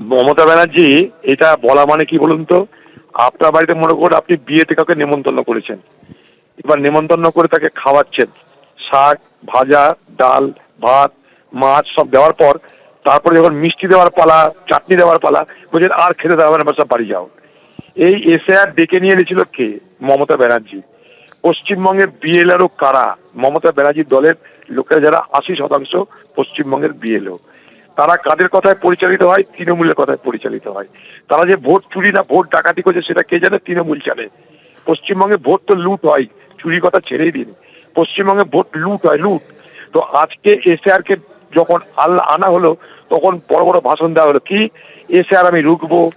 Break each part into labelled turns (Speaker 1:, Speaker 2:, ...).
Speaker 1: মমতা ব্যানার্জি, এটা বলা মানে কি বলুন তো? আপনার বাড়িতে মনে করুন আপনি বিয়েতে কাউকে নেমন্তন্ন করেছেন। এবার নেমন্তন্ন করে তাকে খাওয়াচ্ছেন। শাক, ভাজা, ডাল, ভাত, মাছ সব দেওয়ার পর, তারপরে যখন মিষ্টি দেওয়ার পালা, চাটনি দেওয়ার পালা, বলছেন, আর খেতে দেওয়া না সব বাড়ি যাও। এই এসআর ডেকে নিয়ে এনেছিল কে? মমতা ব্যানার্জি। পশ্চিমবঙ্গের বিএলআরও কারা? মমতা ব্যানার্জির দলের লোকেরা যারা, আশি শতাংশ পশ্চিমবঙ্গের বিএলও। তারা কাদের কথায় পরিচালিত হয়? তৃণমূলের কথায় পরিচালিত হয়। তারা যে ভোট চুরি না, ভোট ডাকাতি করছে, সেটা কে জানে? তৃণমূল জানে। পশ্চিমবঙ্গে ভোট তো লুট হয় চুরি কথা ছেড়েই দিন। পশ্চিমবঙ্গে ভোট লুট হয়, লুট। তো আজকে এসআর কে যখন আল্লাহ আনা হলো, তখন বড় বড় ভাষণ দেওয়া হলো, কি? এসআর আমি রুখবো,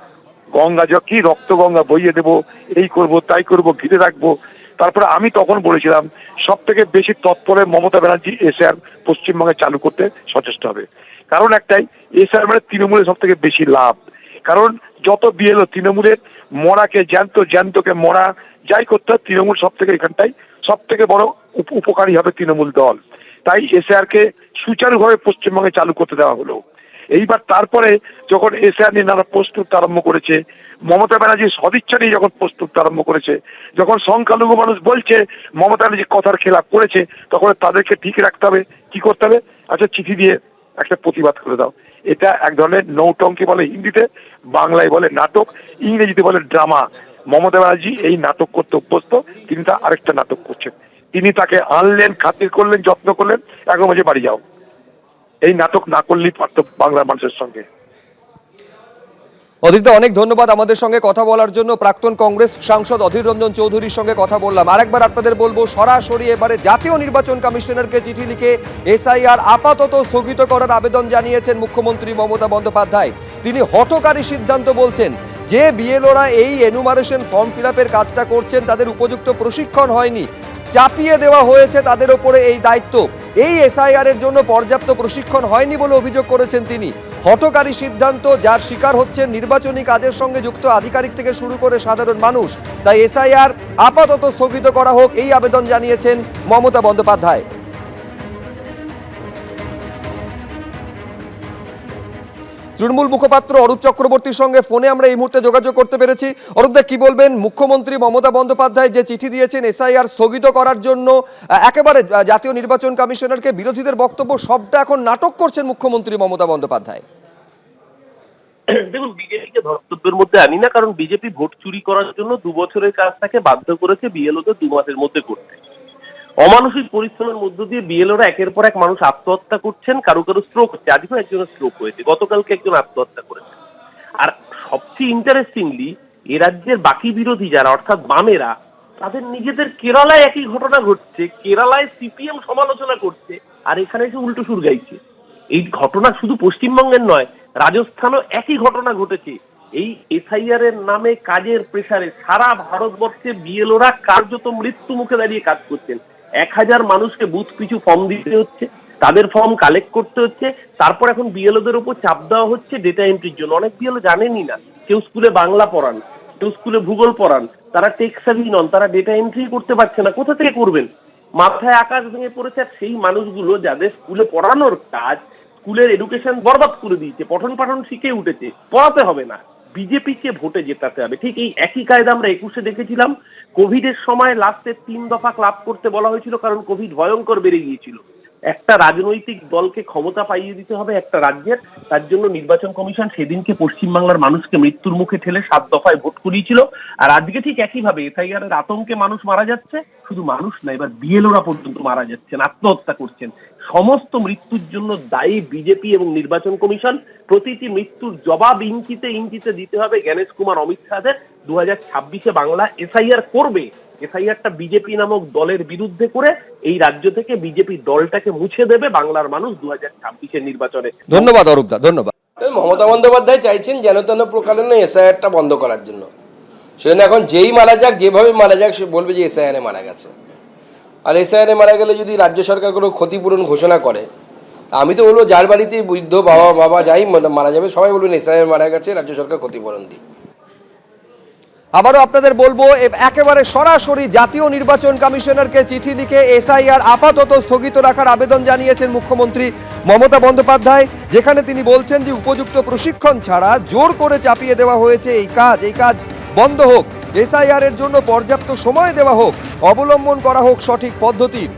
Speaker 1: গঙ্গা জল, কি রক্ত গঙ্গা বইয়ে দেবো, এই করব, তাই করব, ঘিরে রাখব। তারপরে আমি তখন বলেছিলাম সব থেকে বেশি তৎপরে মমতা ব্যানার্জি, এসআর পশ্চিমবঙ্গে চালু করতে সচেষ্ট হবে। কারণ একটাই এসআর মানে তৃণমূলের সব থেকে বেশি লাভ। কারণ যত বিএলও তৃণমূলের, মরাকে জ্যান্ত, জ্যান্তকে মরা, যাই করতে হয়, তৃণমূল সব থেকে এখানটাই সব থেকে বড় উপ- উপকারী হবে তৃণমূল দল। তাই এসআর কে সুচারুভাবে পশ্চিমবঙ্গে চালু করতে দেওয়া হলো। এইবার তারপরে যখন এসআর নিয়ে নানা প্রস্তুত আরম্ভ করেছে, মমতা ব্যানার্জি সদিচ্ছা নিয়ে যখন প্রস্তুত আরম্ভ করেছে, যখন সংখ্যালঘু মানুষ বলছে, মমতা ব্যানার্জি কথার খেলাপ করেছে, তখন তাদেরকে ঠিক রাখতে হবে, কি করতে হবে? আচ্ছা চিঠি দিয়ে একটা প্রতিবাদ করে দাও। এটা এক ধরনের নৌটঙ্কি বলে হিন্দিতে, বাংলায় বলে নাটক, ইংরেজিতে বলে ড্রামা। মমতা ব্যানার্জি এই নাটক করতে অভ্যস্ত, তিনি তা আরেকটা নাটক করছেন। তিনি তাকে আনলেন, খাতির করলেন, যত্ন করলেন, এখন বলছে বাড়ি যাও। এই নাটক না করলেই পারত বাংলার মানুষের সঙ্গে।
Speaker 2: অধীরদা অনেক ধন্যবাদ আমাদের সঙ্গে কথা বলার জন্য। প্রাক্তন কংগ্রেস সাংসদ অধীর রঞ্জন চৌধুরীর সঙ্গে কথা বললাম। আরেকবার আপনাদের বলব, সরাসরি এবারে জাতীয় নির্বাচন কমিশনারকে চিঠি লিখে এসআইআর আপাতত স্থগিত করার আবেদন জানিয়েছেন মুখ্যমন্ত্রী মমতা বন্দ্যোপাধ্যায়। তিনি হঠকারী সিদ্ধান্ত বলছেন যে বিএলওরা এই এনুমারেশন ফর্ম ফিল কাজটা করছেন, তাদের উপযুক্ত প্রশিক্ষণ হয়নি। চাপিয়ে দেওয়া হয়েছে তাদের ওপরে এই দায়িত্ব। এই এসআইআর এর জন্য পর্যাপ্ত প্রশিক্ষণ হয়নি বলে অভিযোগ করেছেন তিনি। হঠকারী সিদ্ধান্ত, যার শিকার হচ্ছে নির্বাচনী কাজের সঙ্গে যুক্ত আধিকারিক থেকে শুরু করে সাধারণ মানুষ। তাই এসআইআর আপাতত স্থগিত করা হোক, এই আবেদন জানিয়েছেন মমতা বন্দ্যোপাধ্যায়। তৃণমূল মুখপাত্র অরূপ চক্রবর্তীর সঙ্গে ফোনে আমরা এই মুহূর্তে যোগাযোগ করতে পেরেছি। অরূপদা কি বলবেন? মুখ্যমন্ত্রী মমতা বন্দ্যোপাধ্যায় যে চিঠি দিয়েছেন এসআইআর স্থগিত করার জন্য একেবারে জাতীয় নির্বাচন কমিশনারকে বিরোধীদের বক্তব্য সবটা এখন নাটক করছেন মুখ্যমন্ত্রী মমতা বন্দ্যোপাধ্যায়।
Speaker 3: দেখুন, বিজেপিকে ধর্তব্যের মধ্যে আনি না, কারণ বিজেপি ভোট চুরি করার জন্য দু বছরের কাজটাকে বাধ্য করেছে বিএলওদের দু মাসের মধ্যে করতে। অমানসিক পরিশ্রমের মধ্য দিয়ে বিএলওরা একের পর এক মানুষ আত্মহত্যা করছেন, কারও কারও স্ট্রোক হচ্ছে। আজকেও একজনের স্ট্রোক হয়েছে। গতকালকে একজন আত্মহত্যা করেছে। আর সবচেয়ে ইন্টারেস্টিংলি এ রাজ্যের বাকি বিরোধী যারা, অর্থাৎ বামেরা, তাদের নিজেদের কেরালায় একই ঘটনা ঘটছে। কেরালায় সিপিএম সমালোচনা করছে, আর এখানে এসে উল্টো সুর গাইছে। এই ঘটনা শুধু পশ্চিমবঙ্গের নয়, রাজস্থানও একই ঘটনা ঘটেছে। এই এসআইআর এর নামে কাজের প্রেসারে সারা ভারতবর্ষে বিএলওরা কার্যত মৃত্যু মুখে দাঁড়িয়ে কাজ করছেন। এক হাজার মানুষকে বুথ পিছু ফর্ম দিতে হচ্ছে, তাদের ফর্ম কালেক্ট করতে হচ্ছে, তারপর এখন বিএলওদের উপর চাপ দেওয়া হচ্ছে ডেটা এন্ট্রির জন্য। অনেক বিএলও জানেনই না, কেউ স্কুলে বাংলা পড়ান, কেউ স্কুলে ভূগোল পড়ান, তারা টেক্সাভি নন, তারা ডেটা এন্ট্রি করতে পারছে না, কোথা থেকে করবেন? মাথায় আকাশ ভেঙে পড়েছে আর সেই মানুষগুলো যাদের স্কুলে পড়ানোর কাজ, স্কুলের এডুকেশন বরবাদ করে দিয়েছে পঠন পাঠন শিখে উঠেছে, পড়াতে হবে না। বিজেপিকে ভোটে জেতাতে হবে। ঠিক এই একই কায়দা আমরা একুশে দেখেছিলাম। কোভিডের সময় লাস্টের তিন দফা ক্লাব করতে বলা হয়েছিল, কারণ কোভিড ভয়ঙ্কর বেড়ে গিয়েছিল। একটা রাজনৈতিক দলকে ক্ষমতা পাইয়ে দিতে হবে একটা রাজ্যের। তার জন্য নির্বাচন কমিশন সেদিনকে পশ্চিমবাংলার মানুষকে মৃত্যুর মুখে ঠেলে সাত দফায় ভোট করিয়েছিল আর আজকে ঠিক একইভাবে এসআইআর এর আতঙ্কে মানুষ মারা যাচ্ছে। শুধু মানুষ না, এবার বিএলওরা পর্যন্ত মারা যাচ্ছেন, আত্মহত্যা করছেন। সমস্ত মৃত্যুর জন্য দায়ী বিজেপি এবং নির্বাচন কমিশন প্রতিটি মৃত্যুর জবাব ইঞ্চিতে ইঞ্চিতে দিতে হবে জ্ঞানেশ কুমার অমিত শাহদের। দু হাজার ছাব্বিশে বাংলা এসআইআর করবে। এসআইআরটা বিজেপি নামক দলের বিরুদ্ধে করে এই রাজ্য থেকে বিজেপি দলটাকে মুছে দেবে বাংলার মানুষ দু হাজার ছাব্বিশের নির্বাচনে।
Speaker 2: ধন্যবাদ অরূপদা ধন্যবাদ।
Speaker 4: মমতা বন্দ্যোপাধ্যায় চাইছেন যেন তেন প্রকারণে এসআইআরটা বন্ধ করার জন্য। সেজন্য এখন যেই মারা যাক যেভাবে মারা যাক সে বলবে যে এসআইআরে মারা গেছে। আর এসআইআরে মারা গেলে যদি রাজ্য সরকার কোনো ক্ষতিপূরণ ঘোষণা করে তা আমি তো বলব যার বাড়িতে বৃদ্ধ বাবা বাবা যাই মারা যাবে সবাই বলবেন এসআইআর মারা গেছে রাজ্য সরকার ক্ষতিপূরণ দিই
Speaker 2: আবারও আপনাদের বলব একেবারে সরাসরি জাতীয় নির্বাচন কমিশনারকে চিঠি লিখে এসআইআর আপাতত স্থগিত রাখার আবেদন জানিয়েছেন মুখ্যমন্ত্রী মমতা বন্দ্যোপাধ্যায়, যেখানে তিনি বলছেন যে উপযুক্ত প্রশিক্ষণ ছাড়া জোর করে চাপিয়ে দেওয়া হয়েছে এই কাজ। এই কাজ বন্ধ হোক, এসআইআর এর জন্য পর্যাপ্ত সময় দেওয়া হোক, অবলম্বন করা হোক সঠিক পদ্ধতির।